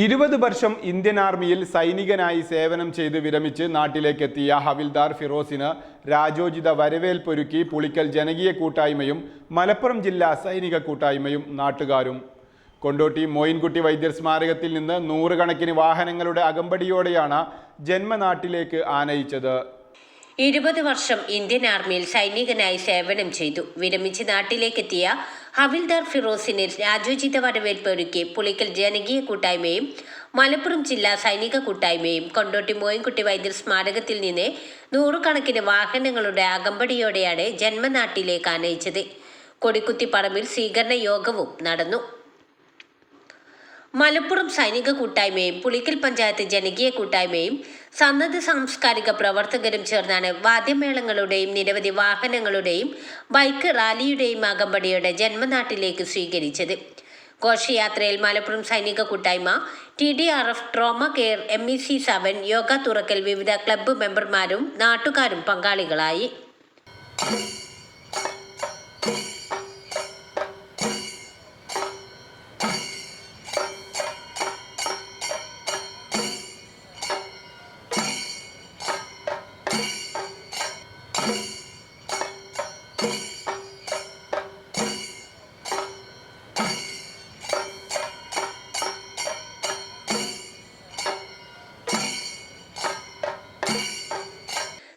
ഇരുപത് വർഷം ഇന്ത്യൻ ആർമിയിൽ സൈനികനായി സേവനം ചെയ്ത് വിരമിച്ച് നാട്ടിലേക്കെത്തിയ ഹവിൽദാർ ഫിറോസിന് രാജോചിത വരവേൽപ്പൊരുക്കി പുളിക്കൽ ജനകീയ കൂട്ടായ്മയും മലപ്പുറം ജില്ലാ സൈനിക കൂട്ടായ്മയും നാട്ടുകാരും. കൊണ്ടോട്ടി മോയിൻകുട്ടി വൈദ്യർ സ്മാരകത്തിൽ നിന്ന് നൂറുകണക്കിന് വാഹനങ്ങളുടെ അകമ്പടിയോടെയാണ് ജന്മനാട്ടിലേക്ക് ആനയിച്ചത്. ഇരുപത് വർഷം ഇന്ത്യൻ ആർമിയിൽ സൈനികനായി സേവനം ചെയ്തു. വിരമിച്ച് നാട്ടിലേക്കെത്തിയ ഹവിൽദാർ ഫിറോസിന് രാജോചിത വരവേൽപ്പ് ഒരുക്കി പുളിക്കൽ ജനകീയ കൂട്ടായ്മയും മലപ്പുറം ജില്ലാ സൈനിക കൂട്ടായ്മയും കൊണ്ടോട്ടി മോയൻകുട്ടി വൈദ്യർ സ്മാരകത്തിൽ നിന്ന് നൂറുകണക്കിന് വാഹനങ്ങളുടെ അകമ്പടിയോടെയാണ് ജന്മനാട്ടിലേക്ക് ആനയിച്ചത്. കൊടിക്കുത്തിപ്പറമ്പിൽ സ്വീകരണ യോഗവും നടന്നു. മലപ്പുറം സൈനിക കൂട്ടായ്മയും പുളിക്കൽ പഞ്ചായത്ത് ജനകീയ കൂട്ടായ്മയും സന്നദ്ധ സാംസ്കാരിക പ്രവർത്തകരും ചേർന്നാണ് വാദ്യമേളങ്ങളുടെയും നിരവധി വാഹനങ്ങളുടെയും ബൈക്ക് റാലിയുടെയും അകമ്പടിയുടെ ജന്മനാട്ടിലേക്ക് സ്വീകരിച്ചത്. ഘോഷയാത്രയിൽ മലപ്പുറം സൈനിക കൂട്ടായ്മ T D R F trauma care M E C seven yoga Thurakkal വിവിധ ക്ലബ്ബ് മെമ്പർമാരും നാട്ടുകാരും പങ്കാളികളായി.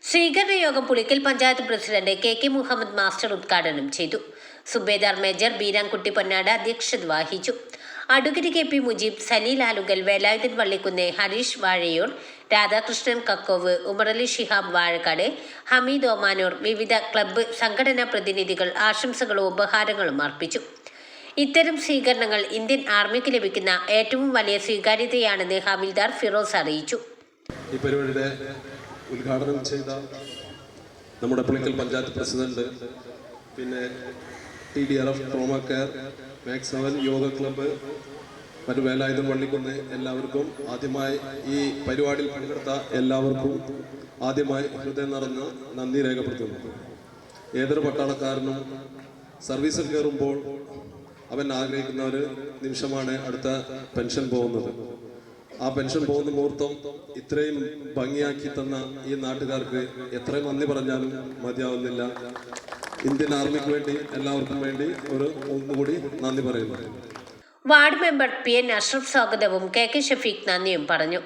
സ്വീകരണ യോഗം Pulikkal panchayat president K K Muhammad master ഉദ്ഘാടനം ചെയ്തു. സുബേദാർ മേജർ ബീരാൻകുട്ടി പൊന്നാട് അധ്യക്ഷത വഹിച്ചു. Advocate K P Mujeeb Saleel Alukal Velayudhan Vallikkunnu Harish Vazhayur Radhakrishnan Kakkov Umarali Shihab Vazhakkad Hameed Omanoor വിവിധ ക്ലബ്ബ് സംഘടനാ പ്രതിനിധികൾ ആശംസകളും ഉപഹാരങ്ങളും അർപ്പിച്ചു. ഇത്തരം സ്വീകരണങ്ങൾ ഇന്ത്യൻ ആർമിക്ക് ലഭിക്കുന്ന ഏറ്റവും വലിയ സ്വീകാര്യതയാണെന്ന് ഹമീദാർ ഫിറോസ് അറിയിച്ചു. ഈ പരിപാടിയുടെ ഉദ്ഘാടനം ചെയ്ത നമ്മുടെ പുളിക്കൽ പഞ്ചായത്ത് പ്രസിഡന്റ് പിന്നെ T D R F trauma care മാക്സവൻ yoga club മറ്റു വേലായുധം വള്ളിക്കുന്ന് എല്ലാവർക്കും ആദ്യമായി ഈ പരിപാടിയിൽ പങ്കെടുത്ത എല്ലാവർക്കും ആദ്യമായി ഹൃദയം നിറഞ്ഞ നന്ദി രേഖപ്പെടുത്തുന്നു. ഏതൊരു പട്ടാളക്കാരനും സർവീസിൽ കയറുമ്പോൾ അവൻ ആഗ്രഹിക്കുന്ന ഒരു നിമിഷമാണ് അടുത്ത പെൻഷൻ പോകുന്നത്. ആ പെൻഷൻ പോകുന്ന മുഹൂർത്തം ഇത്രയും ഭംഗിയാക്കി തന്ന ഈ നാട്ടുകാർക്ക് എത്രയും നന്ദി പറഞ്ഞാലും മതിയാവുന്നില്ല. ഇന്ത്യൻ ആർമിക്ക് വേണ്ടി എല്ലാവർക്കും വേണ്ടി ഒരു ഒന്നുകൂടി നന്ദി പറയുന്നു. Ward member P N Ashraf സ്വാഗതവും കെ കെ ഷഫീഖ് നന്ദിയും പറഞ്ഞു.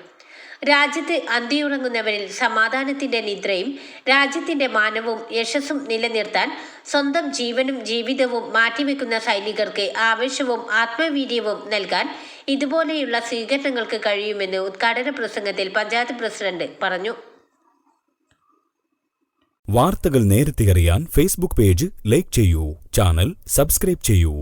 രാജ്യത്ത് അന്തിയുറങ്ങുന്നവരിൽ സമാധാനത്തിന്റെ നിദ്രയും രാജ്യത്തിന്റെ മാനവും യശസ്സും നിലനിർത്താൻ സ്വന്തം ജീവനും ജീവിതവും മാറ്റിവെക്കുന്ന സൈനികർക്ക് ആവേശവും ആത്മവീര്യവും നൽകാൻ ഇതുപോലെയുള്ള സ്വീകരണങ്ങൾക്ക് കഴിയുമെന്ന് ഉദ്ഘാടന പ്രസംഗത്തിൽ പഞ്ചായത്ത് പ്രസിഡന്റ് പറഞ്ഞു. വാർത്തകൾ നേരത്തെ അറിയാൻ ഫേസ്ബുക്ക് പേജ് ലൈക്ക് ചെയ്യൂ ചാനൽ സബ്സ്ക്രൈബ് ചെയ്യൂ.